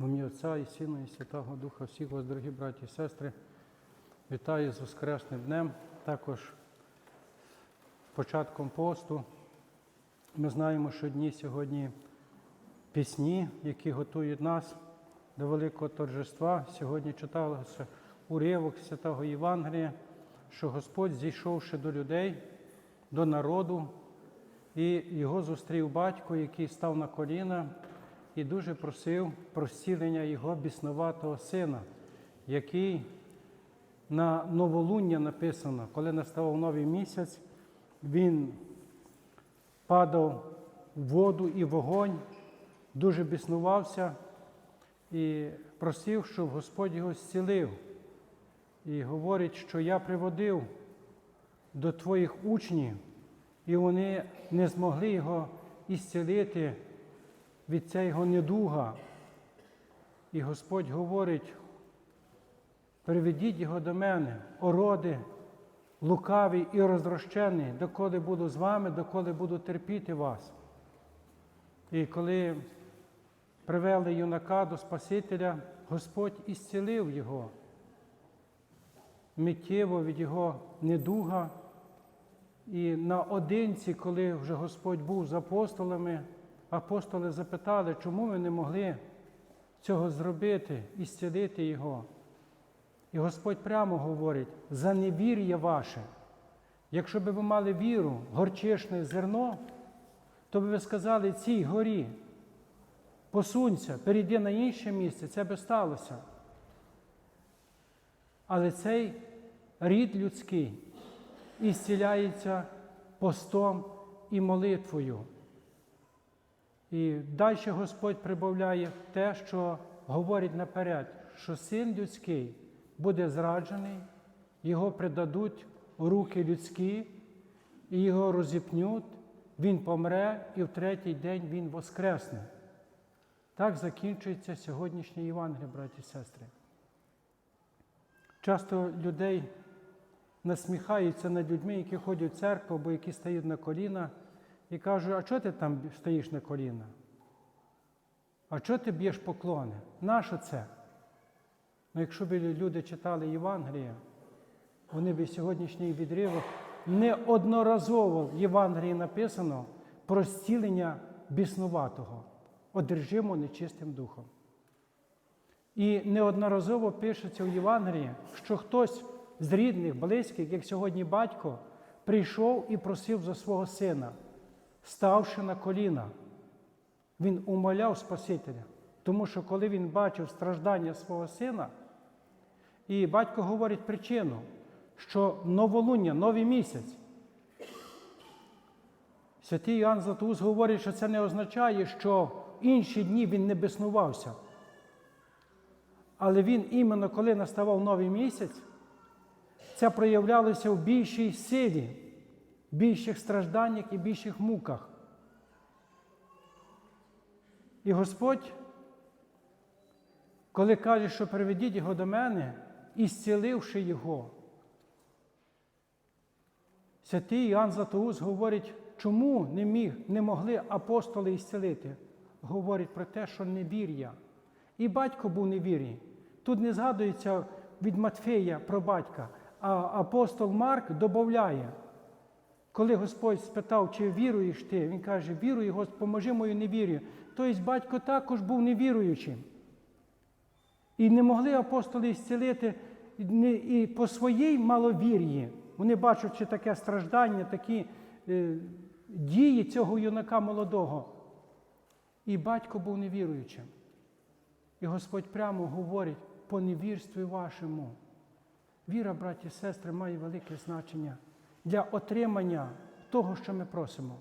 В ім'я Отця і Сина, і Святого Духа, всіх вас, дорогі браті і сестри, вітаю з Воскресним днем, також початком посту. Ми знаємо, що дні сьогодні пісні, які готують нас до великого торжества. Сьогодні читалося уривок Святого Євангелія, що Господь, зійшовши до людей, до народу, і його зустрів батько, який став на коліна і дуже просив про зцілення його біснуватого сина, який на новолуння написано, коли наставав новий місяць, він падав в воду і вогонь, дуже біснувався і просив, щоб Господь його зцілив. І говорить, що я приводив до твоїх учнів, і вони не змогли його ісцілити від цього недуга. І Господь говорить, приведіть його до мене, ороди, лукаві і розрощені, доколи буду з вами, доколи буду терпіти вас. І коли привели юнака до Спасителя, Господь ісцілив його миттєво від його недуга. І наодинці, коли вже Господь був з апостолами, апостоли запитали, чому ви не могли цього зробити і зцілити його. І Господь прямо говорить, за невір'я ваше. Якщо б ви мали віру, горчишне зерно, то б ви сказали цій горі, посунься, перейди на інше місце, це би сталося. Але цей рід людський і зціляється постом і молитвою. І далі Господь прибавляє те, що говорить наперед, що син людський буде зраджений, його придадуть у руки людські, і його розіпнють, він помре, і в третій день він воскресне. Так закінчується сьогоднішнє Євангеліє, браті і сестри. Часто людей насміхаються над людьми, які ходять в церкву або які стають на коліна, і кажуть, а чого ти там стоїш на коліна? А чого ти б'єш поклони? Нащо це? Ну, якщо б люди читали Євангеліє, вони б сьогоднішній відривок неодноразово в Євангелії написано про зцілення біснуватого, одержимо нечистим духом. І неодноразово пишеться в Євангелії, що хтось з рідних, близьких, як сьогодні батько, прийшов і просив за свого сина, ставши на коліна. Він умоляв Спасителя. Тому що коли він бачив страждання свого сина, і батько говорить причину, що новолуння, новий місяць. Святий Іоанн Златоуст говорить, що це не означає, що інші дні він не біснувався. Але він іменно коли наставав новий місяць, це проявлялося в більшій силі, більших стражданнях і більших муках. І Господь, коли каже, що приведіть його до мене, і зціливши його, святий Іоанн Златоуст говорить, чому не міг, не могли апостоли ісцілити? Говорить про те, що невір'я. І батько був невір'я. Тут не згадується від Матфея про батька, а апостол Марк додає, коли Господь спитав, чи віруєш ти, він каже, вірую, Господь, поможи мою невір'ю. Тобто батько також був невіруючим. І не могли апостоли зцілити і по своїй маловір'ї. Вони бачачи таке страждання, такі е, дії цього юнака молодого. І батько був невіруючим. І Господь прямо говорить по невірстві вашому. Віра, браті і сестри, має велике значення для отримання того, що ми просимо.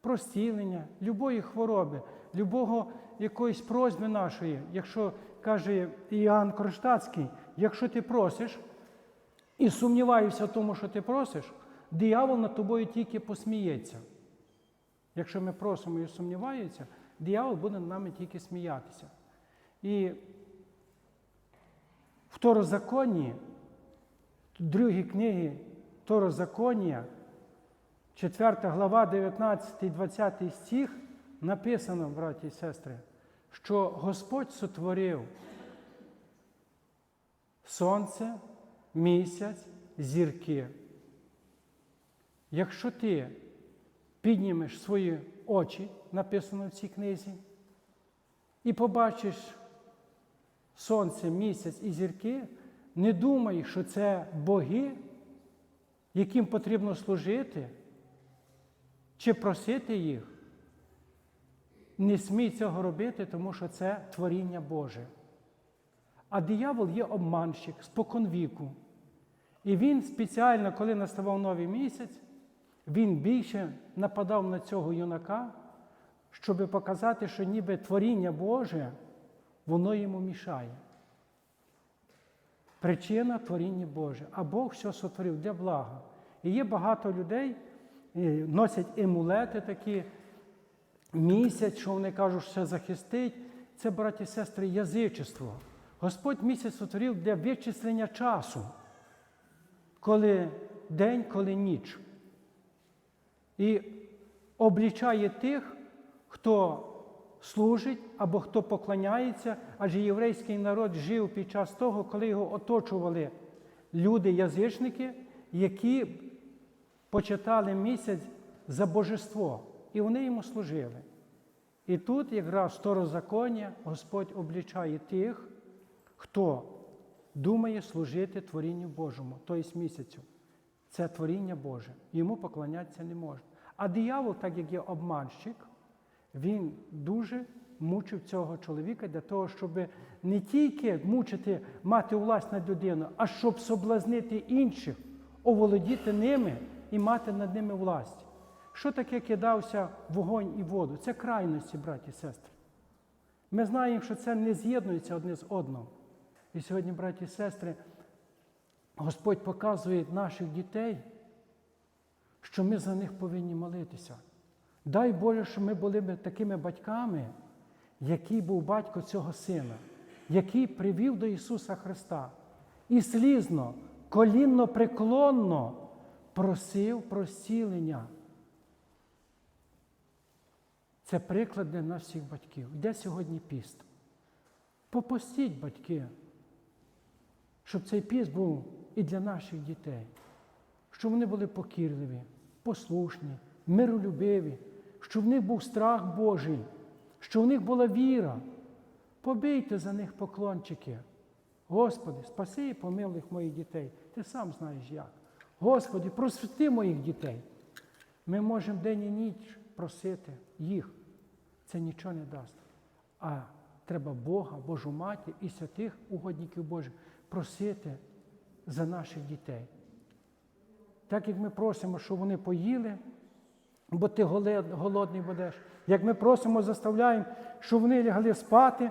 Про зцілення, любої хвороби, любого якоїсь просьби нашої, якщо каже Іоанн Кронштадтський, якщо ти просиш і сумніваєшся в тому, що ти просиш, диявол над тобою тільки посміється. Якщо ми просимо і сумнівається, диявол буде над нами тільки сміятися. І в Второзаконні, другій книги Второзаконня, 4 глава, 19, 20 стих, написано, браті і сестри, що Господь сотворив сонце, місяць, зірки. Якщо ти піднімеш свої очі, написано в цій книзі, і побачиш сонце, місяць і зірки, не думай, що це боги, яким потрібно служити, чи просити їх. Не смій цього робити, тому що це творіння Боже. А диявол є обманщик споконвіку. І він спеціально, коли наставав новий місяць, він більше нападав на цього юнака, щоб показати, що ніби творіння Боже, воно йому мішає. Причина творіння Боже. А Бог все сотворив для блага. І є багато людей, носять емулети такі, місяць, що вони кажуть, що це захистить. Це, браті і сестри, язичество. Господь місяць сотворив для вичислення часу, коли день, коли ніч. І облічає тих, хто служить або хто поклоняється, адже єврейський народ жив під час того, коли його оточували люди-язичники, які почитали місяць за божество, і вони йому служили. І тут якраз второзаконня Господь облічає тих, хто думає служити творінню Божому, тобто місяцю. Це творіння Боже. Йому поклонятися не можна. А диявол, так як є обманщик, він дуже мучив цього чоловіка для того, щоб не тільки мучити, мати власть над людиною, а щоб соблазнити інших, оволодіти ними і мати над ними власть. Що таке кидався вогонь і воду? Це крайності, браті і сестри. Ми знаємо, що це не з'єднується одне з одним. І сьогодні, браті і сестри, Господь показує наших дітей, що ми за них повинні молитися. Дай Боже, щоб ми були такими батьками, який був батько цього сина, який привів до Ісуса Христа і слізно, колінно преклонно просив про зцілення. Це приклад для нас всіх батьків. Де сьогодні піст? Попустіть, батьки, щоб цей піст був і для наших дітей, щоб вони були покірливі, послушні, миролюбиві, щоб в них був страх Божий, щоб в них була віра. Побийте за них поклончики. Господи, спаси і помилуй моїх дітей. Ти сам знаєш як. Господи, просвіти моїх дітей. Ми можемо день і ніч просити їх. Це нічого не дасть. А треба Бога, Божу матір і святих угодників Божих просити за наших дітей. Так як ми просимо, щоб вони поїли, бо ти голодний будеш. Як ми просимо, заставляємо, щоб вони лягли спати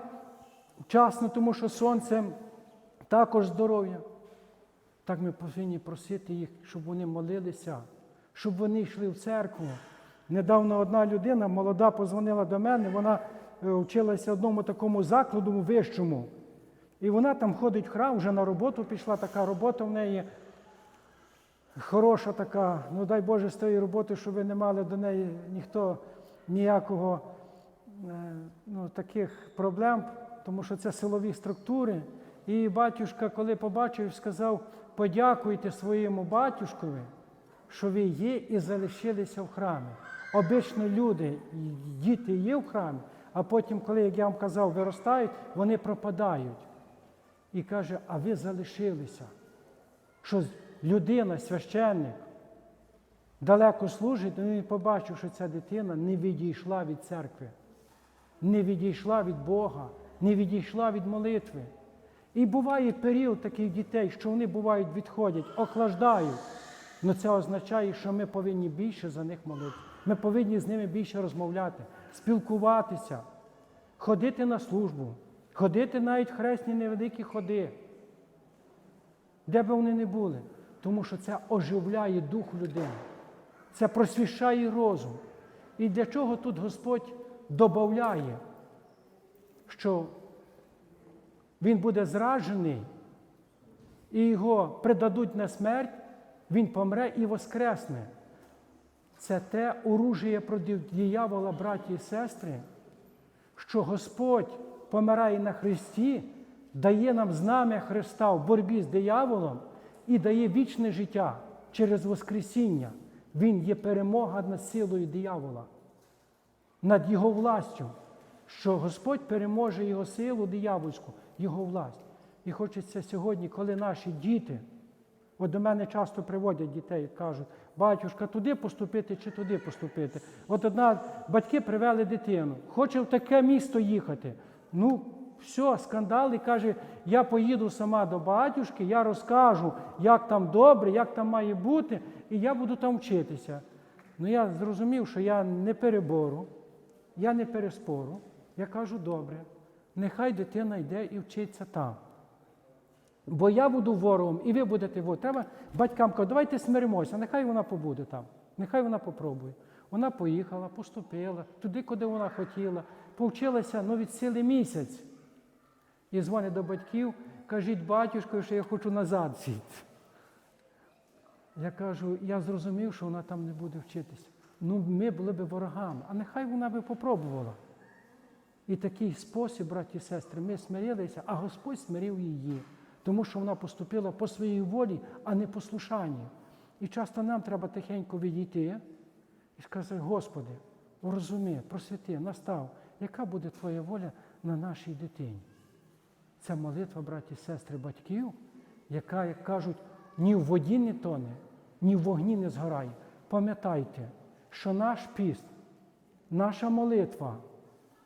вчасно, тому що сонце також здоров'я. Так ми повинні просити їх, щоб вони молилися, щоб вони йшли в церкву. Недавно одна людина, молода, позвонила до мене, вона е, вчилася в одному такому закладу вищому. І вона там ходить в храм, вже на роботу пішла, така робота в неї хороша така. Ну дай Боже з тієї роботи, щоб ви не мали до неї ніхто ніякого е, ну, таких проблем, тому що це силові структури. І батюшка, коли побачив, сказав, подякуйте своєму батюшкові, що ви є і залишилися в храмі. Обично люди, діти є в храмі, а потім, коли, як я вам казав, виростають, вони пропадають. І каже, а ви залишилися. Що людина, священник, далеко служить, і він побачив, що ця дитина не відійшла від церкви, не відійшла від Бога, не відійшла від молитви. І буває період таких дітей, що вони бувають, відходять, охлаждають. Але це означає, що ми повинні більше за них молити. Ми повинні з ними більше розмовляти, спілкуватися, ходити на службу, ходити навіть хресні невеликі ходи, де би вони не були. Тому що це оживляє дух людини, це просвіщає розум. І для чого тут Господь додає, що він буде зражений, і його придадуть на смерть, він помре і воскресне. Це те оружіє проти диявола, браті і сестри, що Господь помирає на Христі, дає нам знам'я Христа в боротьбі з дияволом і дає вічне життя через Воскресіння. Він є перемога над силою диявола, над його властю, що Господь переможе його силу диявольську, його власть. І хочеться сьогодні, коли наші діти, от до мене часто приводять дітей, кажуть, батюшка, туди поступити чи туди поступити. От одна батьки привели дитину, хоче в таке місто їхати. Ну, все, скандал, і каже, я поїду сама до батюшки, я розкажу, як там добре, як там має бути, і я буду там вчитися. Ну я зрозумів, що я не перебору, я не переспору. Я кажу, добре, нехай дитина йде і вчиться там. Бо я буду ворогом, і ви будете ворогом. Треба батькам казати, давайте смиримося, нехай вона побуде там, нехай вона попробує. Вона поїхала, поступила туди, куди вона хотіла, повчилася ну, від сили місяць. І дзвонить до батьків, кажіть батюшко, що я хочу назад сіти. Я кажу, я зрозумів, що вона там не буде вчитися. Ну, ми були б ворогами, а нехай вона би попробувала. І такий спосіб, браті і сестри, ми смирилися, а Господь смирив її, тому що вона поступила по своїй волі, а не послушанні. І часто нам треба тихенько відійти і сказати, Господи, урозуми, просвіти, настав, яка буде Твоя воля на нашій дитині. Це молитва, браті сестри, батьків, яка, як кажуть, ні в воді не тоне, ні в вогні не згорає. Пам'ятайте, що наш піст, наша молитва,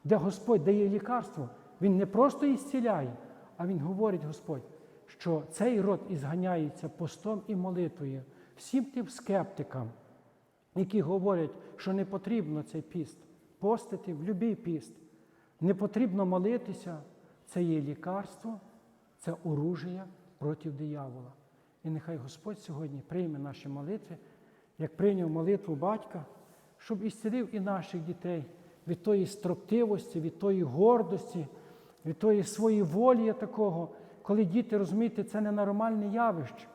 де Господь дає лікарство, Він не просто ісціляє, а Він говорить Господь, що цей род ізганяється постом і молитвою всім тим скептикам, які говорять, що не потрібно цей піст, постити в будь-який піст. Не потрібно молитися, це є лікарство, це оружие проти диявола. І нехай Господь сьогодні прийме наші молитви, як прийняв молитву батька, щоб ісцелив і наших дітей від тої строптивості, від тої гордості, від тої своєї волі такого, коли діти, розумієте, це ненормальне явище.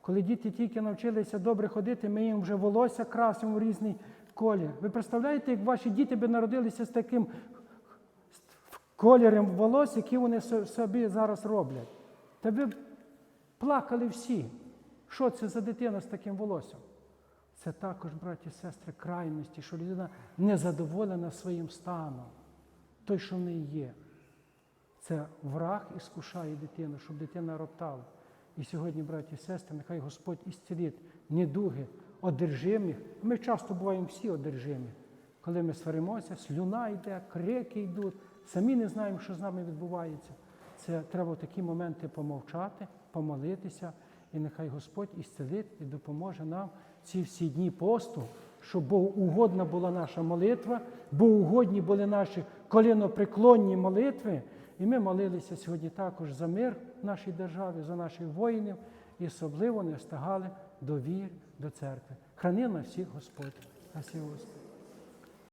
Коли діти тільки навчилися добре ходити, ми їм вже волосся красимо в різний колір. Ви представляєте, як ваші діти би народилися з таким кольором волосся, які вони собі зараз роблять? Та ви плакали всі. Що це за дитина з таким волоссям? Це також, браті і сестри, крайності, що людина не задоволена своїм станом, той, що в неї є. Це враг іскушає дитину, щоб дитина роптала. І сьогодні, браті і сестри, нехай Господь ісцілить недуги одержимих. Ми часто буваємо всі одержимі. Коли ми сваримося, слюна йде, крики йдуть, самі не знаємо, що з нами відбувається. Це треба в такі моменти помовчати, помолитися, і нехай Господь ісцелить і допоможе нам ці всі дні посту, щоб Богу угодна була наша молитва, бо угодні були наші колінопреклонні молитви. І ми молилися сьогодні також за мир в нашій державі, за наших воїнів, і особливо не встигали до вір, до церкви. Храни на всіх Господь. Спасибо, Господь.